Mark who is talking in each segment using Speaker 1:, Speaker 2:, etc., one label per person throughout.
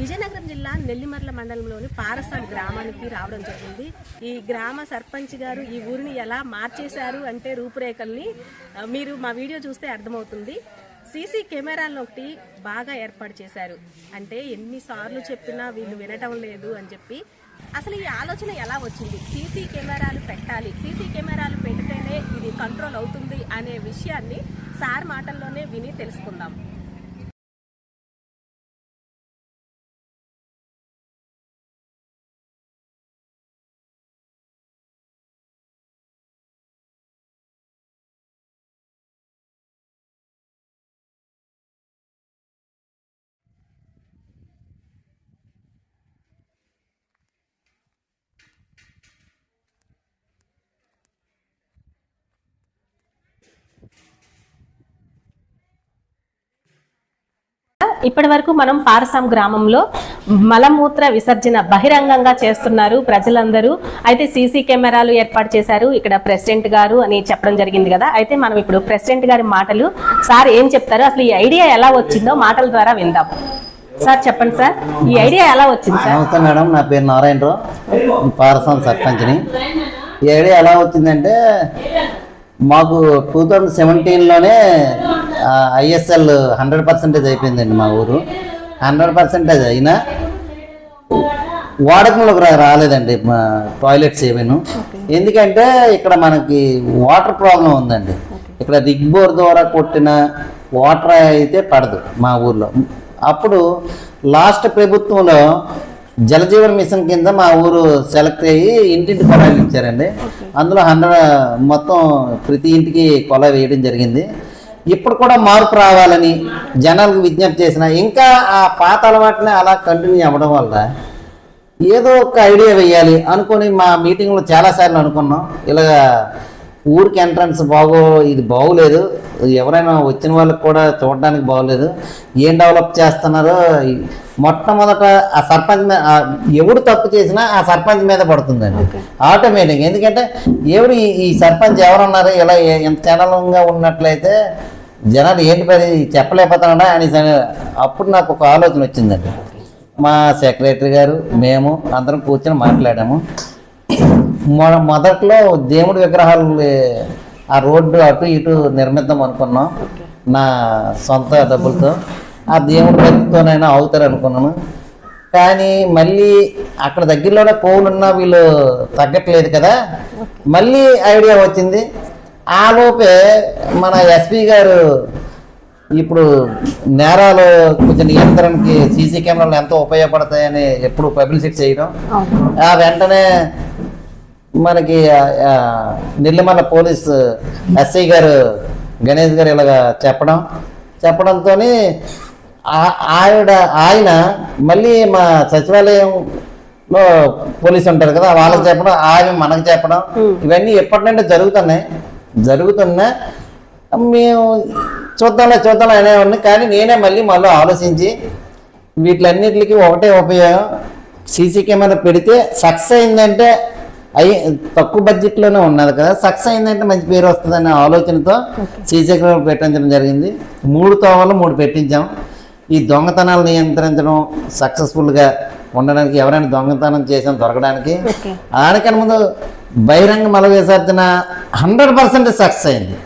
Speaker 1: విజయనగరం జిల్లా నెల్లిమర్ల మండలంలోని పారసాం గ్రామానికి రావడం జరిగింది. ఈ గ్రామ సర్పంచ్ గారు ఈ ఊరిని ఎలా మార్చేశారు అంటే రూపురేఖల్ని మీరు మా వీడియో చూస్తే అర్థమవుతుంది. సీసీ కెమెరాలను ఒకటి బాగా ఏర్పాటు చేశారు. అంటే ఎన్నిసార్లు చెప్పినా వీళ్ళు వినటం లేదు అని చెప్పి. అసలు ఈ ఆలోచన ఎలా వచ్చింది? సీసీ కెమెరాలు పెట్టాలి. సీసీ కెమెరాలు పెడితేనే ఇది కంట్రోల్ అవుతుంది అనే విషయాన్ని సార్ మాటల్లోనే విని తెలుసుకుందాం. ఇప్పటి వరకు మనం పారసాం గ్రామంలో మలమూత్ర విసర్జన బహిరంగంగా చేస్తున్నారు ప్రజలందరూ. అయితే సీసీ కెమెరాలు ఏర్పాటు చేశారు. ఇక్కడ ప్రెసిడెంట్ గారు అని చెప్పడం జరిగింది కదా. అయితే మనం ఇప్పుడు ప్రెసిడెంట్ గారి మాటలు సార్ ఏం చెప్తారు? అసలు ఈ ఐడియా ఎలా వచ్చిందో మాటల ద్వారా విందాం. సార్ చెప్పండి సార్. ఈ ఐడియా ఎలా వచ్చింది సార్?
Speaker 2: నమస్తే మేడం. నా పేరు నారాయణరావు. పారసాం సర్పంచ్ని. ఈ ఐడియా ఎలా వచ్చిందంటే మాకు టూ థౌజండ్ సెవెంటీన్లోనే ఐఎస్ఎల్ హండ్రెడ్ పర్సెంటేజ్ అయిపోయిందండి మా ఊరు. హండ్రెడ్ పర్సెంటేజ్ అయినా వాడకంలోకి రాలేదండి మా టాయిలెట్స్ ఏమీను ఎందుకంటే ఇక్కడ మనకి వాటర్ ప్రాబ్లం ఉందండి. ఇక్కడ రిగ్ బోర్ ద్వారా కొట్టిన వాటర్ అయితే పడదు మా ఊర్లో. అప్పుడు లాస్ట్ ప్రభుత్వంలో జలజీవన్ మిషన్ కింద మా ఊరు సెలెక్ట్ అయ్యి ఇంటింటి కొలాయిలు ఇచ్చారండి. అందులో హండ్రెడ్ మొత్తం ప్రతి ఇంటికి కొల వేయడం జరిగింది. ఇప్పుడు కూడా మార్పు రావాలని జనాలకు విజ్ఞప్తి చేసిన ఇంకా ఆ పాత అలవాట్లే అలా కంటిన్యూ అవ్వడం వల్ల ఏదో ఒక ఐడియా వేయాలి అనుకొని మా మీటింగ్లో చాలాసార్లు అనుకున్నాం. ఇలాగా ఊరికి ఎంట్రన్స్ బాగో ఇది బాగోలేదు. ఎవరైనా వచ్చిన వాళ్ళకి కూడా చూడడానికి బాగోలేదు. ఏం డెవలప్ చేస్తున్నారో మొట్టమొదట ఆ సర్పంచ్ మీద ఎవడు తప్పు చేసినా ఆ సర్పంచ్ మీద పడుతుందండి. ఆటోమేటిక్ ఎందుకంటే ఎవరు ఈ- సర్పంచ్ ఎవరున్నారు ఇలా ఎంత చలనంగా ఉన్నట్లయితే జనాలు ఏంటి పని చెప్పలేకపోతున్నాడా అని అప్పుడు నాకు ఒక ఆలోచన వచ్చిందండి. మా సెక్రటరీ గారు మేము అందరం కూర్చొని మాట్లాడాము. మొ మొదట్లో దేవుడి విగ్రహాలు ఆ రోడ్డు అటు ఇటు నిర్మిద్దాం అనుకున్నాం. నా సొంత డబ్బులతో. ఆ దేవుడి భక్తితోనైనా అవుతారు అనుకున్నాను కానీ మళ్ళీ అక్కడ దగ్గరలోనే కోవులున్నా వీళ్ళు తగ్గట్లేదు కదా. మళ్ళీ ఐడియా వచ్చింది. ఆ లోపే మన ఎస్పీ గారు ఇప్పుడు నేరాలు కొంచెం నియంత్రణకి సీసీ కెమెరాలు ఎంతో ఉపయోగపడతాయని ఎప్పుడు పబ్లిసిటీ చేయడం. ఆ వెంటనే మనకి నెల్లిమల్ల పోలీస్ ఎస్ఐ గారు గణేష్ గారు ఇలాగా చెప్పడం చెప్పడంతో ఆవిడ ఆయన మళ్ళీ మా సచివాలయంలో పోలీసు ఉంటారు కదా వాళ్ళకి చెప్పడం ఆయన మనకు చెప్పడం ఇవన్నీ ఎప్పటి నుండి జరుగుతున్నాయి? జరుగుతున్నా మేము చూద్దాంలే చూద్దాంలే అనేవాడిని. కానీ నేనే మళ్ళీ మళ్ళీ ఆలోచించి వీటిలన్నిటికి ఒకటే ఉపయోగం. సీసీ కెమెరా పెడితే సక్సెస్ అయిందంటే అయ్యి తక్కువ బడ్జెట్లోనే ఉన్నది కదా. సక్సెస్ అయిందంటే మంచి పేరు వస్తుందనే ఆలోచనతో కెమెరా పెట్టించడం జరిగింది. మూడు తోవలు మూడు పెట్టించాం. ఈ దొంగతనాలు నియంత్రించడం సక్సెస్ఫుల్గా ఉండడానికి ఎవరైనా దొంగతనం చేసిన దొరకడానికి.
Speaker 1: ఓకే.
Speaker 2: ఆనకన్నా ముందు బహిరంగ మల విసర్జన హండ్రెడ్ పర్సెంట్ సక్సెస్ అయింది.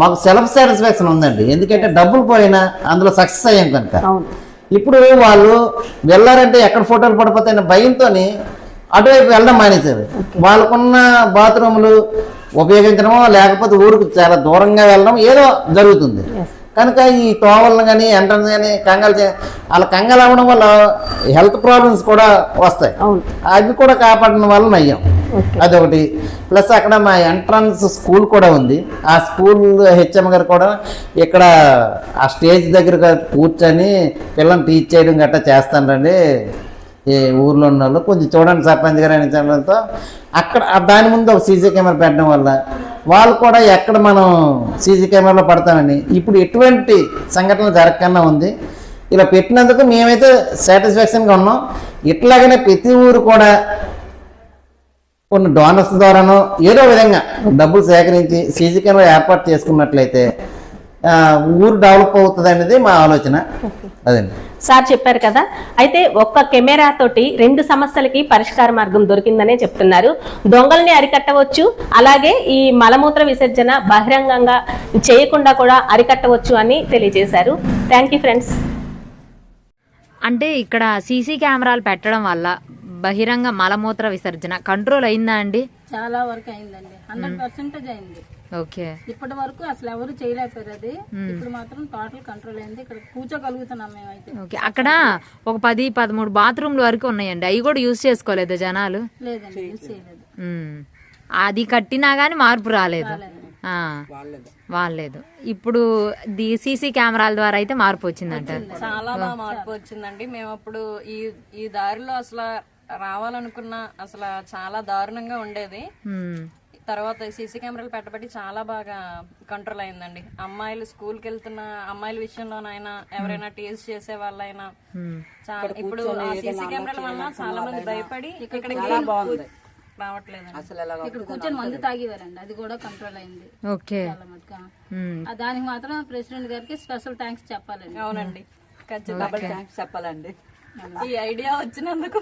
Speaker 2: మాకు సెల్ఫ్ సాటిస్ఫాక్షన్ ఉందండి. ఎందుకంటే డబ్బులు పోయినా అందులో సక్సెస్ అయ్యాం కనుక. ఇప్పుడు వాళ్ళు వెళ్ళారంటే ఎక్కడ ఫోటోలు పడిపోతాయన్న భయంతో అటువైపు వెళ్ళడం మానేశారు. వాళ్ళకున్న బాత్రూములు ఉపయోగించడమో లేకపోతే ఊరికి చాలా దూరంగా వెళ్ళడం ఏదో జరుగుతుంది. కనుక ఈ తోవలను కానీ ఎంట్రన్స్ కానీ కంగాలు చే వాళ్ళ కంగాలు అవ్వడం వల్ల హెల్త్ ప్రాబ్లమ్స్ కూడా వస్తాయి. అవి కూడా కాపాడడం వల్ల నయ్యం. అదొకటి. ప్లస్ అక్కడ మా ఎంట్రన్స్ స్కూల్ కూడా ఉంది. ఆ స్కూల్ హెచ్ఎం గారు కూడా ఇక్కడ ఆ స్టేజ్ దగ్గర కూర్చొని పిల్లల్ని టీచ్ చేయడం గట్టా చేస్తానండి ఏ ఊర్లో ఉన్న వాళ్ళు కొంచెం చూడండి సర్పంచ్ గారు అని చెప్పడంతో అక్కడ దాని ముందు ఒక సీసీ కెమెరా పెట్టడం వల్ల వాళ్ళు కూడా ఎక్కడ మనం సీసీ కెమెరాలో పడతామని. ఇప్పుడు ఎటువంటి సంఘటన జరగకుండా ఉంది. ఇలా పెట్టినందుకు మేమైతే సాటిస్ఫాక్షన్గా ఉన్నాం. ఇట్లాగనే ప్రతి ఊరు కూడా కొన్ని డోనర్స్ ద్వారానో ఏదో విధంగా డబ్బులు సేకరించి సీసీ కెమెరా ఏర్పాటు చేసుకున్నట్లయితే ఊరు డెవలప్ అవుతుంది అనేది మా ఆలోచన. అదండి.
Speaker 1: సార్ చెప్పారు కదా. అయితే ఒక్క కెమెరా తోటి రెండు సమస్యలకి పరిష్కార మార్గం దొరికిందనే చెప్తున్నారు. దొంగల్ని అరికట్టవచ్చు అలాగే ఈ మలమూత్ర విసర్జన బహిరంగంగా చేయకుండా కూడా అరికట్టవచ్చు అని తెలియజేశారు. థ్యాంక్ యూ ఫ్రెండ్స్
Speaker 3: అంటే ఇక్కడ సీసీ కెమెరాలు పెట్టడం వల్ల బహిరంగ మలమూత్ర విసర్జన కంట్రోల్ అయిందా అండి?
Speaker 4: చాలా వరకు అయిందండి. హండ్రెడ్ పర్సెంటేజ్ అయింది.
Speaker 3: ఓకే.
Speaker 4: ఇప్పటి వరకు అసలు ఎవరు చేయలేకపోయారు అది. ఇప్పుడు మాత్రం టోటల్ కంట్రోల్ అయింది. ఇక్కడ కూర్చోగలుగుతున్నాం మేమైతే.
Speaker 3: ఓకే. అక్కడ ఒక పది పదమూడు బాత్రూమ్ల వరకు ఉన్నాయండి. అవి కూడా యూజ్ చేసుకోలేదు జనాలు?
Speaker 4: లేదండి యూజ్ చేయలేదు.
Speaker 3: ఉమ్. అది కట్టినా గానీ మార్పు రాలేదు. ఆ, వాళ్ళలేదు ఇప్పుడు ది సీసీ కెమెరాల ద్వారా అయితే మార్పు వచ్చిందంట.
Speaker 5: చాలా బాగా మార్పు వచ్చిందండి. మేము అప్పుడు ఈ ఈ దారిలో అసలు రావాలనుకున్న అసలు చాలా దారుణంగా ఉండేది.
Speaker 3: ఉమ్.
Speaker 5: తర్వాత సీసీ కెమెరాలు పెట్టబట్టి చాలా బాగా కంట్రోల్ అయిందండి. అమ్మాయిలు స్కూల్కి వెళ్తున్న అమ్మాయిల విషయంలోనైనా ఎవరైనా టీజ్ చేసే వాళ్ళైనా చాలా ఇప్పుడు ఆ సీసీ కెమెరాల వల్ల చాలా మంది భయపడి ఇక్కడికి రావట్లేదండి.
Speaker 4: ఇక్కడ కూర్చొని మందు తాగేవారండి. అది కూడా కంట్రోల్ అయింది.
Speaker 3: ఓకే.
Speaker 4: ఆ దానికి మాత్రం ప్రెసిడెంట్ గారికి స్పెషల్ థ్యాంక్స్ చెప్పాలండి.
Speaker 5: అవునండి. ఖచ్చితంగా. చెప్పాలండి. ఈ ఐడియా వచ్చినందుకు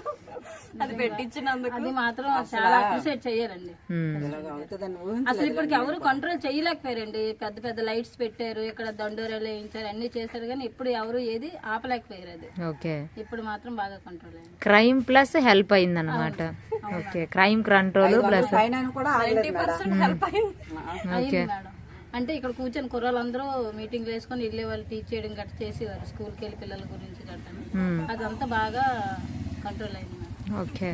Speaker 5: అది పెట్టించినందుకు.
Speaker 4: అది మాత్రం చాలా అప్రిషియేట్ చేయాలండి
Speaker 3: ఉమ్.
Speaker 4: అసలు ఇప్పటికి ఎవరు కంట్రోల్ చేయలేకపోయారండి పెద్ద పెద్ద లైట్స్ పెట్టారు ఇక్కడ దండోరాలు వేయించారు అన్ని చేశారు కానీ ఇప్పుడు ఎవరు ఏది ఆపలేకపోయారు అది.
Speaker 3: ఓకే.
Speaker 4: ఇప్పుడు మాత్రం బాగా కంట్రోల్ అయింది.
Speaker 3: క్రైమ్ ప్లస్ హెల్ప్ అయింది అనమాట okay. Crime control plus
Speaker 5: ninety percent help అయింది.
Speaker 4: అయింది మేడం. అంటే ఇక్కడ కూర్చొని కుర్రాళ్ళందరూ మీటింగ్ వేసుకొని వెళ్ళే వాళ్ళు టీచ్ చేయడం గట్ట చేసేవారు స్కూల్కి వెళ్ళి పిల్లల గురించి గట్ట అదంతా బాగా కంట్రోల్ అయింది
Speaker 3: ఓకే